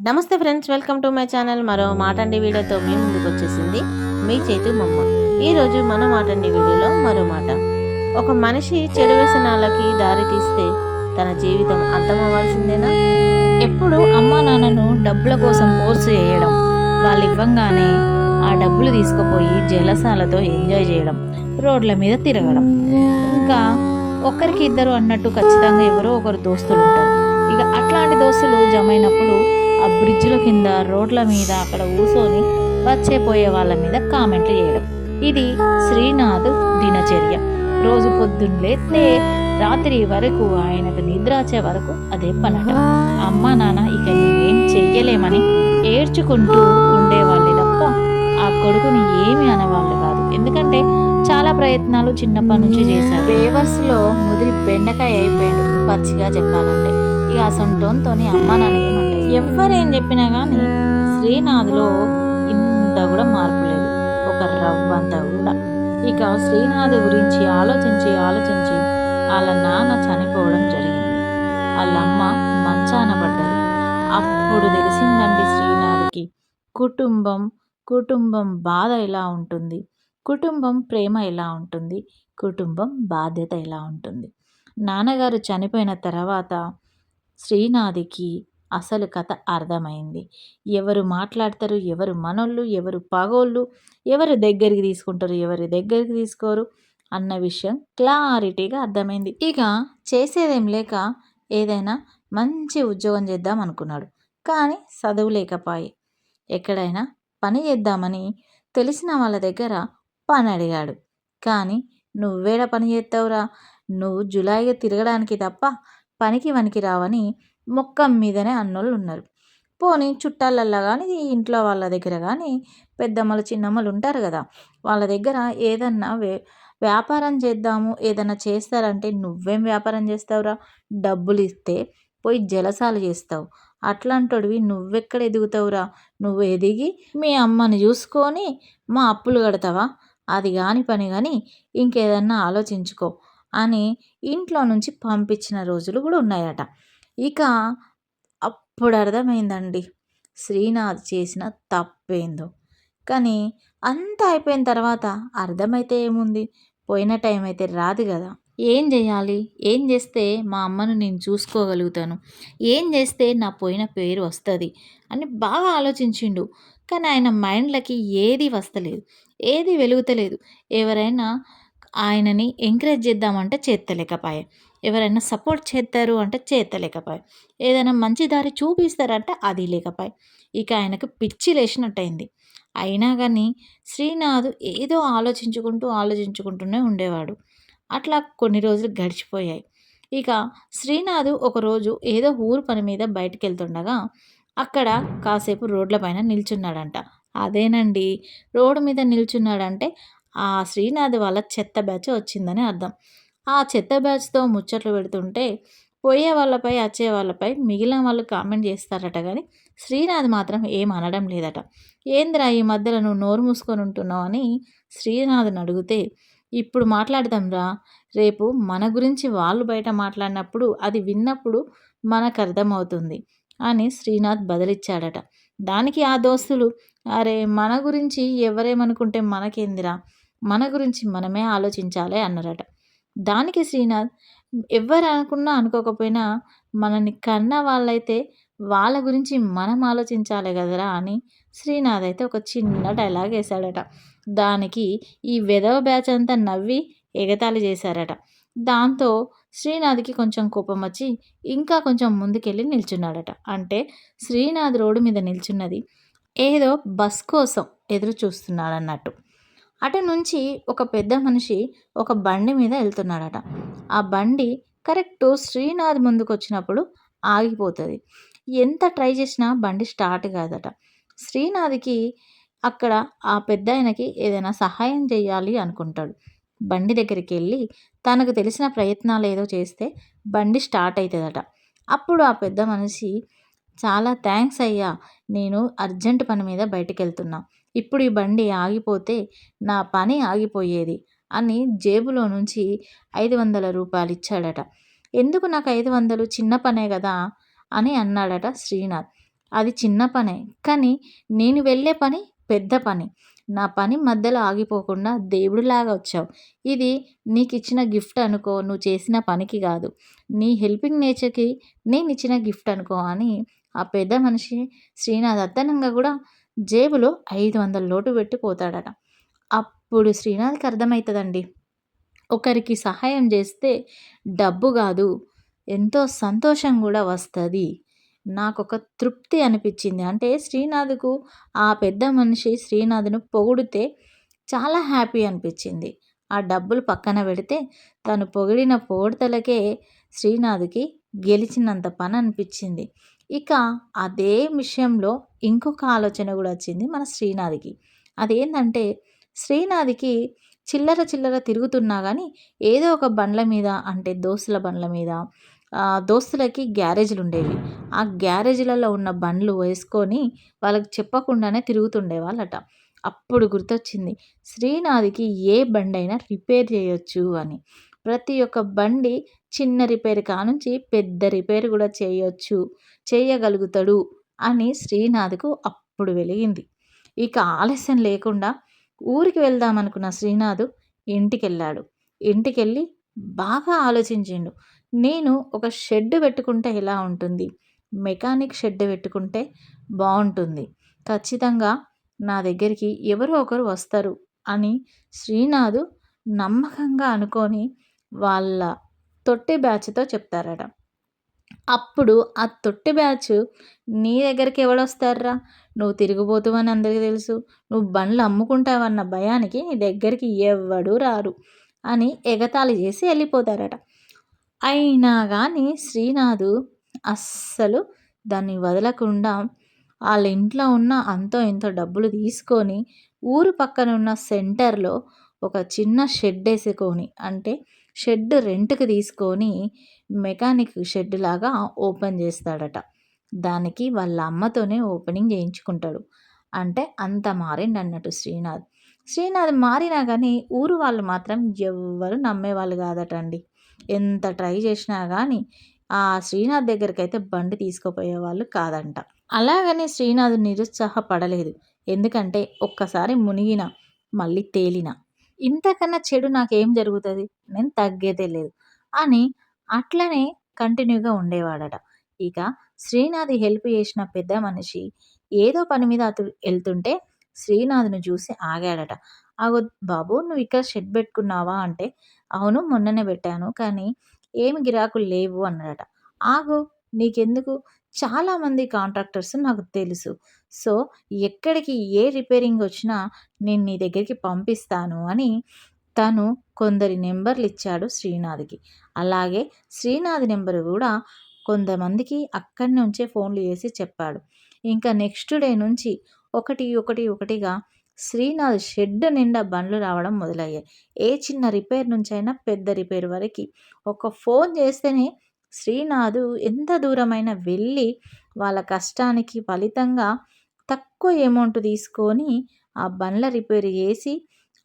నమస్తే friends welcome to my channel. మరో మాటండి వీడియోతో మీ ముందుకు వచ్చేసింది మీ చేతి మమ్మ. ఈరోజు మన మాటండి వీడియోలో మరో మాట. ఒక మనిషి చెడు వ్యసనాలకి దారి తీస్తే తన జీవితం అర్థమవ్వాల్సిందేనా? ఎప్పుడు అమ్మా నాన్నను డబ్బుల కోసం ఫోర్స్ చేయడం వాళ్ళు ఇవ్వంగానే ఆ డబ్బులు తీసుకుపోయి జలసాలతో ఎంజాయ్ చేయడం రోడ్ల మీద తిరగడం. ఇంకా ఒకరికి ఇద్దరు అన్నట్టు ఖచ్చితంగా ఎవరో ఒకరు దోస్తులు ఉంటారు ఇక అట్లాంటి దోస్తులు జమైనప్పుడు ఆ బ్రిడ్జ్ల కింద రోడ్ల మీద అక్కడ కూర్చొని వచ్చే పోయే వాళ్ళ మీద కామెంట్లు చేయడం. ఇది శ్రీనాథ్ దినచర్య. రోజు పొద్దున్న లేస్తే రాత్రి వరకు ఆయనకు నిద్ర వచ్చే వరకు అదే పనట. అమ్మ నాన్న ఇక ఏం చెయ్యలేమని ఏడ్చుకుంటూ ఉండేవాళ్ళే తప్ప ఆ కొడుకుని ఏమి అనేవాళ్ళు కాదు. ఎందుకంటే చాలా ప్రయత్నాలు చిన్నప్పటి నుంచి చేశారు. పేవర్స్లో ముదిరి బెండకాయ అయిపోయాడు. పచ్చిగా చెప్పాలంటే. ఇక అసంటోన్తో అమ్మ నాన్న ఏమంటారు? ఎవరేం చెప్పినా కానీ శ్రీనాథ్లో ఇంత కూడా మార్పు లేదు. ఒక రవ్వంత కూడా ఇక శ్రీనాథ్ గురించి ఆలోచించి ఆలోచించి వాళ్ళ నాన్న చనిపోవడం జరిగింది. వాళ్ళ అమ్మ మంచాన పడ్డది. అప్పుడు తెలిసిందండి శ్రీనాథ్కి కుటుంబం కుటుంబం బాధ ఎలా ఉంటుంది? కుటుంబం ప్రేమ ఎలా ఉంటుంది? కుటుంబం బాధ్యత ఎలా ఉంటుంది? నాన్నగారు చనిపోయిన తర్వాత శ్రీనాథ్కి అసలు కథ అర్థమైంది. ఎవరు మాట్లాడతారు ఎవరు మనోళ్ళు ఎవరు పగోళ్ళు ఎవరు దగ్గరికి తీసుకుంటారు ఎవరి దగ్గరికి తీసుకోరు అన్న విషయం క్లారిటీగా అర్థమైంది. ఇక చేసేదేం లేక ఏదైనా మంచి ఉద్యోగం చేద్దాం అనుకున్నాడు. కానీ చదువు లేకపాయి ఎక్కడైనా పని చేద్దామని తెలిసిన వాళ్ళ దగ్గర పని అడిగాడు. కానీ నువ్వేడ పని చేస్తావురా నువ్వు జులైగా తిరగడానికి తప్ప పనికి వనికి రావని మొక్కం మీదనే అన్నోళ్ళు ఉన్నారు పోనీ చుట్టాలల్లో కానీ ఇంట్లో వాళ్ళ దగ్గర కానీ పెద్దమ్మలు చిన్నమ్మలు ఉంటారు కదా. వాళ్ళ దగ్గర ఏదన్నా వే వ్యాపారం చేద్దాము ఏదన్నా చేస్తారంటే నువ్వేం వ్యాపారం చేస్తావురా? డబ్బులు ఇస్తే పోయి జలసాలు చేస్తావు. అట్లాంటోడివి నువ్వెక్కడ ఎదుగుతావురా? నువ్వు ఎదిగి మీ అమ్మని చూసుకొని మా అప్పులు కడతావా? అది కాని పని కానీ ఇంకేదన్నా ఆలోచించుకో అని ఇంట్లో నుంచి పంపించిన రోజులు కూడా ఉన్నాయట. ఇక అప్పుడు అర్థమైందండి. శ్రీనాథ్ చేసిన తప్పేందో. కానీ అంతా అయిపోయిన తర్వాత అర్థమైతే ఏముంది? పోయిన టైం అయితే రాదు కదా. ఏం చేయాలి? ఏం చేస్తే మా అమ్మను నేను చూసుకోగలుగుతాను? ఏం చేస్తే నా పోయిన పేరు వస్తుంది? అని బాగా ఆలోచించిండు. కానీ ఆయన మైండ్లకి ఏది వస్తలేదు. ఏది వెలుగుతలేదు. ఎవరైనా ఆయనని ఎంకరేజ్ చేద్దామంటే చేత్తలేకపాయే. ఎవరైనా సపోర్ట్ చేస్తారు అంటే చేత్తలేకపాయే ఏదైనా మంచి దారి చూపిస్తారంటే అది లేకపాయే ఇక ఆయనకు పిచ్చి లేచినట్టయింది. అయినా కానీ శ్రీనాథ్ ఏదో ఆలోచించుకుంటూ ఆలోచించుకుంటూనే ఉండేవాడు. అట్లా కొన్ని రోజులు గడిచిపోయాయి. ఇక శ్రీనాథ్ ఒకరోజు ఏదో ఊరు పని మీద బయటికి వెళ్తుండగా అక్కడ కాసేపు రోడ్ల పైన నిల్చున్నాడంట. అదేనండి రోడ్డు మీద నిల్చున్నాడంటే ఆ శ్రీనాథ్ వాళ్ళ చెత్త బ్యాచ్ వచ్చిందని అర్థం. ఆ చెత్త బ్యాచ్తో ముచ్చట్లు పెడుతుంటే పోయే వాళ్ళపై వచ్చే వాళ్ళపై మిగిలిన వాళ్ళు కామెంట్ చేస్తారట కానీ శ్రీనాథ్ మాత్రం ఏం అనడం లేదట. ఏందిరా ఈ మధ్యలో నువ్వు నోరు మూసుకొని ఉంటున్నావు అని శ్రీనాథ్ని అడిగితే ఇప్పుడు మాట్లాడదాంరా. రేపు మన గురించి వాళ్ళు బయట మాట్లాడినప్పుడు అది విన్నప్పుడు మనకు అర్థమవుతుంది అని శ్రీనాథ్ బదిలిచ్చాడట. దానికి ఆ దోస్తులు అరే మన గురించి ఎవరేమనుకుంటే మనకేందిరా? మన గురించి మనమే ఆలోచించాలి అన్నారట. దానికి శ్రీనాథ్ ఎవరు అనుకున్నా అనుకోకపోయినా మనని కన్న వాళ్ళైతే వాళ్ళ గురించి మనం ఆలోచించాలి కదరా అని శ్రీనాథ్ అయితే ఒక చిన్న డైలాగ్ వేశాడట. దానికి ఈ వెధవ బ్యాచ్ అంతా నవ్వి ఎగతాళి చేశారట. దాంతో శ్రీనాథ్కి కొంచెం కోపం వచ్చి ఇంకా కొంచెం ముందుకెళ్ళి నిల్చున్నాడట. అంటే శ్రీనాథ్ రోడ్డు మీద నిల్చున్నది ఏదో బస్ కోసం ఎదురు చూస్తున్నాడన్నట్టు. అటు నుంచి ఒక పెద్ద మనిషి ఒక బండి మీద వెళ్తున్నాడట. ఆ బండి కరెక్ట్ శ్రీనాథ్ ముందుకు వచ్చినప్పుడు ఆగిపోతుంది. ఎంత ట్రై చేసినా బండి స్టార్ట్ కాదట. శ్రీనాథ్కి అక్కడ ఆ పెద్ద ఆయనకి ఏదైనా సహాయం చేయాలి అనుకుంటాడు. బండి దగ్గరికి వెళ్ళి తనకు తెలిసిన ప్రయత్నాలు ఏదో చేస్తే బండి స్టార్ట్ అవుతుందట అప్పుడు ఆ పెద్ద మనిషి చాలా థ్యాంక్స్ అయ్యా నేను అర్జెంట్ పని మీద బయటికి వెళ్తున్నా. ఇప్పుడు ఈ బండి ఆగిపోతే నా పని ఆగిపోయేది అని జేబులో నుంచి ఐదు వందల రూపాయలు ఇచ్చాడట ఎందుకు నాకు ఐదు వందలు? చిన్న పనే కదా అని అన్నాడట శ్రీనాథ్. అది చిన్న పనే కానీ నేను వెళ్ళే పని పెద్ద పని. నా పని మధ్యలో ఆగిపోకుండా దేవుడిలాగా వచ్చావు. ఇది నీకు ఇచ్చిన గిఫ్ట్ అనుకో నువ్వు చేసిన పనికి కాదు నీ హెల్పింగ్ నేచర్కి నేను ఇచ్చిన గిఫ్ట్ అనుకో అని ఆ పెద్ద మనిషి శ్రీనాథ్ అద్దనంగా కూడా జేబులో ఐదు వందల లోటు పెట్టి పోతాడట అప్పుడు శ్రీనాథ్కి అర్థమవుతుందండి ఒకరికి సహాయం చేస్తే డబ్బు కాదు ఎంతో సంతోషం కూడా వస్తుంది. నాకు ఒక తృప్తి అనిపించింది. అంటే శ్రీనాథ్కు ఆ పెద్ద మనిషి శ్రీనాథ్ను పొగిడితే చాలా హ్యాపీ అనిపించింది. ఆ డబ్బులు పక్కన పెడితే తను పొగిడిన పొగడతలకే శ్రీనాథ్కి గెలిచినంత పని అనిపించింది. ఇక అదే విషయంలో ఇంకొక ఆలోచన కూడా వచ్చింది మన శ్రీనాథ్కి. అదేంటంటే శ్రీనాథ్కి చిల్లర చిల్లర తిరుగుతున్నా కానీ ఏదో ఒక బండ్ల మీద అంటే దోస్తుల బండ్ల మీద దోస్తులకి గ్యారేజ్లు ఉండేవి. ఆ గ్యారేజ్లలో ఉన్న బండ్లు వేసుకొని వాళ్ళకి చెప్పకుండానే తిరుగుతుండే వాళ్ళట. అప్పుడు గుర్తొచ్చింది శ్రీనాథ్కి ఏ బండి అయినా రిపేర్ చేయొచ్చు అని. ప్రతి ఒక్క బండి చిన్న రిపేర్ కానుంచి పెద్ద రిపేర్ కూడా చేయొచ్చు చేయగలుగుతాడు అని శ్రీనాథ్కు అప్పుడు వెలిగింది. ఇక ఆలస్యం లేకుండా ఊరికి వెళ్దామనుకున్న శ్రీనాథ్ ఇంటికి వెళ్ళాడు ఇంటికి వెళ్ళి బాగా ఆలోచించిండు. నేను ఒక షెడ్ పెట్టుకుంటే ఎలా ఉంటుంది? మెకానిక్ షెడ్ పెట్టుకుంటే బాగుంటుంది. ఖచ్చితంగా నా దగ్గరికి ఎవరో ఒకరు వస్తారు అని శ్రీనాథ్ నమ్మకంగా అనుకొని వాళ్ళ తొట్టి బ్యాచ్తో చెప్తారట. అప్పుడు ఆ తొట్టి బ్యాచ్ నీ దగ్గరికి ఎవడు వస్తారా నువ్వు తిరిగిపోతావు అని అందరికీ తెలుసు. నువ్వు బండ్లు అమ్ముకుంటావన్న భయానికి నీ దగ్గరికి ఎవ్వడు రారు అని ఎగతాళి చేసి వెళ్ళిపోతారట. అయినా కానీ శ్రీనాథు అస్సలు దాన్ని వదలకుండా వాళ్ళ ఇంట్లో ఉన్న అంతో ఎంతో డబ్బులు తీసుకొని ఊరు పక్కన ఉన్న సెంటర్లో ఒక చిన్న షెడ్ వేసుకొని అంటే షెడ్ రెంట్కి తీసుకొని మెకానిక్ షెడ్ లాగా ఓపెన్ చేస్తాడట. దానికి వాళ్ళ అమ్మతోనే ఓపెనింగ్ చేయించుకుంటాడు. అంటే అంత మారిండు అన్నట్టు శ్రీనాథ్. శ్రీనాథ్ మారినా కానీ ఊరు వాళ్ళు మాత్రం ఎవ్వరు నమ్మేవాళ్ళు కాదట అండి. ఎంత ట్రై చేసినా కానీ ఆ శ్రీనాథ్ దగ్గరికి అయితే బండి తీసుకుపోయే వాళ్ళు కాదంట. అలాగని శ్రీనాథ్ నిరుత్సాహపడలేదు. ఎందుకంటే ఒక్కసారి మునిగిన మళ్ళీ తేలిన. ఇంతకన్నా చెడు నాకేం జరుగుతుంది? నేను తగ్గేదే లేదు. అని అట్లనే కంటిన్యూగా ఉండేవాడట. ఇక శ్రీనాథ్ హెల్ప్ చేసిన పెద్ద మనిషి ఏదో పని మీద అతడు వెళ్తుంటే శ్రీనాథ్ను చూసి ఆగాడట. ఆగో బాబు నువ్వు ఇక్కడ షెడ్ పెట్టుకున్నావా? అంటే అవును మొన్ననే పెట్టాను కానీ ఏమి గిరాకులు లేవు అన్నాడట. ఆగు నీకెందుకు? చాలామంది కాంట్రాక్టర్స్ నాకు తెలుసు. సో ఎక్కడికి ఏ రిపేరింగ్ వచ్చినా నేను నీ దగ్గరికి పంపిస్తాను అని తను కొందరి నెంబర్లు ఇచ్చాడు శ్రీనాథ్కి. అలాగే శ్రీనాథ్ నెంబర్ కూడా కొంతమందికి అక్కడి నుంచే ఫోన్లు చేసి చెప్పాడు. ఇంకా నెక్స్ట్ డే నుంచి ఒకటి ఒకటి ఒకటిగా శ్రీనాథ్ షెడ్ నిండా బండ్లు రావడం మొదలయ్యాయి. ఏ చిన్న రిపేర్ నుంచైనా పెద్ద రిపేర్ వరకు ఒక ఫోన్ చేస్తేనే శ్రీనాథు ఎంత దూరమైన వెళ్ళి వాళ్ళ కష్టానికి ఫలితంగా తక్కువ అమౌంట్ తీసుకొని ఆ బండ్ల రిపేర్ చేసి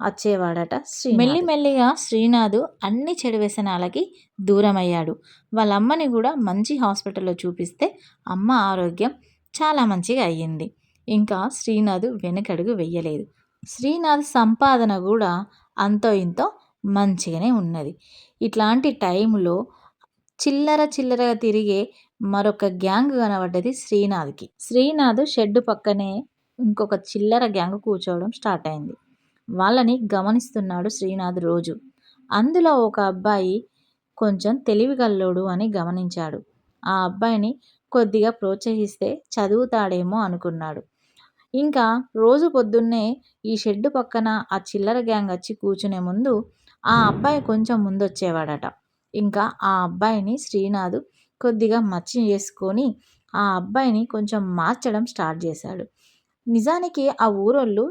వచ్చేవాడట శ్రీ మెల్లిమెల్లిగా శ్రీనాథు అన్ని చెడు వ్యసనాలకి దూరమయ్యాడు. వాళ్ళ అమ్మని కూడా మంచి హాస్పిటల్లో చూపిస్తే అమ్మ ఆరోగ్యం చాలా మంచిగా అయ్యింది. ఇంకా శ్రీనాథు వెనకడుగు వెయ్యలేదు శ్రీనాథ్ సంపాదన కూడా అంతో ఇంతో మంచిగానే ఉన్నది. ఇట్లాంటి టైంలో చిల్లర చిల్లరగా తిరిగే మరొక గ్యాంగ్ కనబడ్డది శ్రీనాథ్కి. శ్రీనాథ్ షెడ్ పక్కనే ఇంకొక చిల్లర గ్యాంగ్ కూర్చోవడం స్టార్ట్ అయింది. వాళ్ళని గమనిస్తున్నాడు శ్రీనాథ్ రోజు. అందులో ఒక అబ్బాయి కొంచెం తెలివిగల్లోడు అని గమనించాడు. ఆ అబ్బాయిని కొద్దిగా ప్రోత్సహిస్తే చదువుతాడేమో అనుకున్నాడు. ఇంకా రోజు పొద్దున్నే ఈ షెడ్ పక్కన ఆ చిల్లర గ్యాంగ్ వచ్చి కూర్చునే ముందు ఆ అబ్బాయి కొంచెం ముందొచ్చేవాడట. ఇంకా ఆ అబ్బాయిని శ్రీనాథ్ కొద్దిగా మచ్చి చేసుకొని ఆ అబ్బాయిని కొంచెం మార్చడం స్టార్ట్ చేశాడు. నిజానికి ఆ ఊరోళ్ళు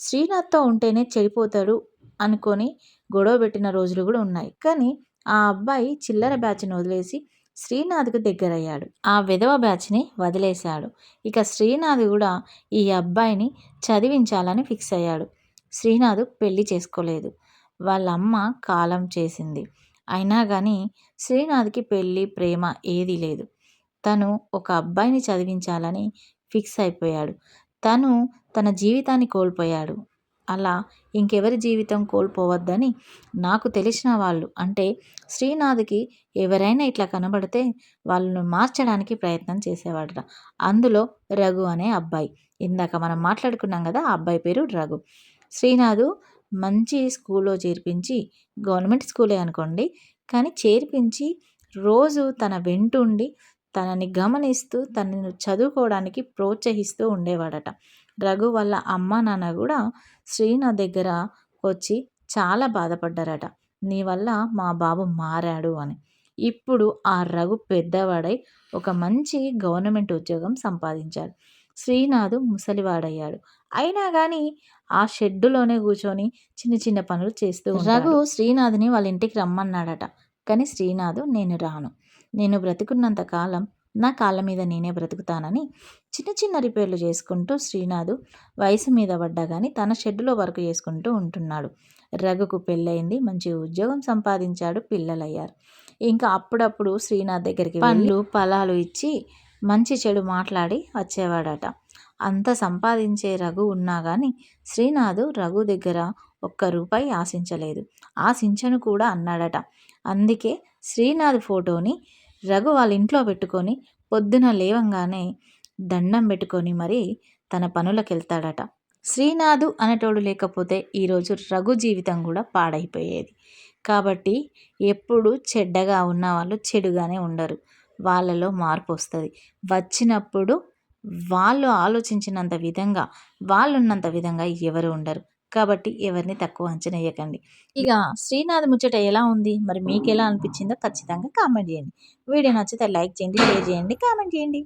శ్రీనాథ్తో ఉంటేనే చెడిపోతాడు అనుకొని గొడవ పెట్టిన రోజులు కూడా ఉన్నాయి. కానీ ఆ అబ్బాయి చిల్లర బ్యాచ్ని వదిలేసి శ్రీనాథ్కు దగ్గరయ్యాడు. ఆ విధవ బ్యాచ్ని వదిలేశాడు. ఇక శ్రీనాథ్ కూడా ఈ అబ్బాయిని చదివించాలని ఫిక్స్ అయ్యాడు. శ్రీనాథ్ పెళ్ళి చేసుకోలేదు. వాళ్ళ అమ్మ కాలం చేసింది. అయినా కానీ శ్రీనాథ్కి పెళ్ళి ప్రేమ ఏదీ లేదు. తను ఒక అబ్బాయిని చదివించాలని ఫిక్స్ అయిపోయాడు. తను తన జీవితాన్ని కోల్పోయాడు. అలా ఇంకెవరి జీవితం కోల్పోవద్దని నాకు తెలిసిన వాళ్ళు అంటే శ్రీనాథ్కి ఎవరైనా ఇట్లా కనబడితే వాళ్ళను మార్చడానికి ప్రయత్నం చేసేవాడట. అందులో రఘు అనే అబ్బాయి. ఇందాక మనం మాట్లాడుకున్నాం కదా ఆ అబ్బాయి పేరు రఘు. శ్రీనాథు మంచి స్కూల్లో చేర్పించి గవర్నమెంట్ స్కూలే అనుకోండి. కానీ చేర్పించి రోజు తన వెంటుండి తనని గమనిస్తూ తనను చదువుకోవడానికి ప్రోత్సహిస్తూ ఉండేవాడట. రఘు వాళ్ళ అమ్మ నాన్న కూడా శ్రీనాథ్ దగ్గర వచ్చి చాలా బాధపడ్డారట. నీ వల్ల మా బాబు మారాడు అని. ఇప్పుడు ఆ రఘు పెద్దవాడై ఒక మంచి గవర్నమెంట్ ఉద్యోగం సంపాదించాడు. శ్రీనాథు ముసలివాడయ్యాడు. అయినా కానీ ఆ షెడ్డులోనే కూర్చొని చిన్న చిన్న పనులు చేస్తూ రఘు శ్రీనాథ్ని వాళ్ళ ఇంటికి రమ్మన్నాడట. కానీ శ్రీనాథు నేను రాను. నేను బ్రతికున్నంత కాలం నా కాళ్ళ మీద నేనే బ్రతుకుతానని చిన్న చిన్న రిపేర్లు చేసుకుంటూ శ్రీనాథు వయసు మీద పడ్డా కానీ తన షెడ్డులో వర్క్ చేసుకుంటూ ఉంటున్నాడు. రఘుకు పెళ్ళయింది. మంచి ఉద్యోగం సంపాదించాడు. పిల్లలయ్యారు. ఇంకా అప్పుడప్పుడు శ్రీనాథ్ దగ్గరికి పండ్లు ఫలాలు ఇచ్చి మంచి చెడు మాట్లాడి వచ్చేవాడట. అంత సంపాదించే రఘు ఉన్నా కానీ శ్రీనాథు రఘు దగ్గర ఒక్క రూపాయి ఆశించలేదు. ఆశించను కూడా అన్నాడట. అందుకే శ్రీనాథ్ ఫోటోని రఘు వాళ్ళ ఇంట్లో పెట్టుకొని పొద్దున లేవంగానే దండం పెట్టుకొని మరి తన పనులకు వెళ్తాడట శ్రీనాథు అనేటోడు లేకపోతే ఈరోజు రఘు జీవితం కూడా పాడైపోయేది. కాబట్టి ఎప్పుడు చెడ్డగా ఉన్న వాళ్ళు చెడుగానే ఉండరు. వాళ్ళలో మార్పు వస్తుంది. వచ్చినప్పుడు వాళ్ళు ఆలోచించినంత విధంగా వాళ్ళు ఉన్నంత విధంగా ఎవరు ఉండరు. కాబట్టి ఎవరిని తక్కువ అంచనా వేయకండి. ఇక శ్రీనాథ్ ముచ్చట ఎలా ఉంది? మరి మీకు ఎలా అనిపించిందో ఖచ్చితంగా కామెంట్ చేయండి. వీడియో నచ్చితే లైక్ చేయండి షేర్ చేయండి కామెంట్ చేయండి.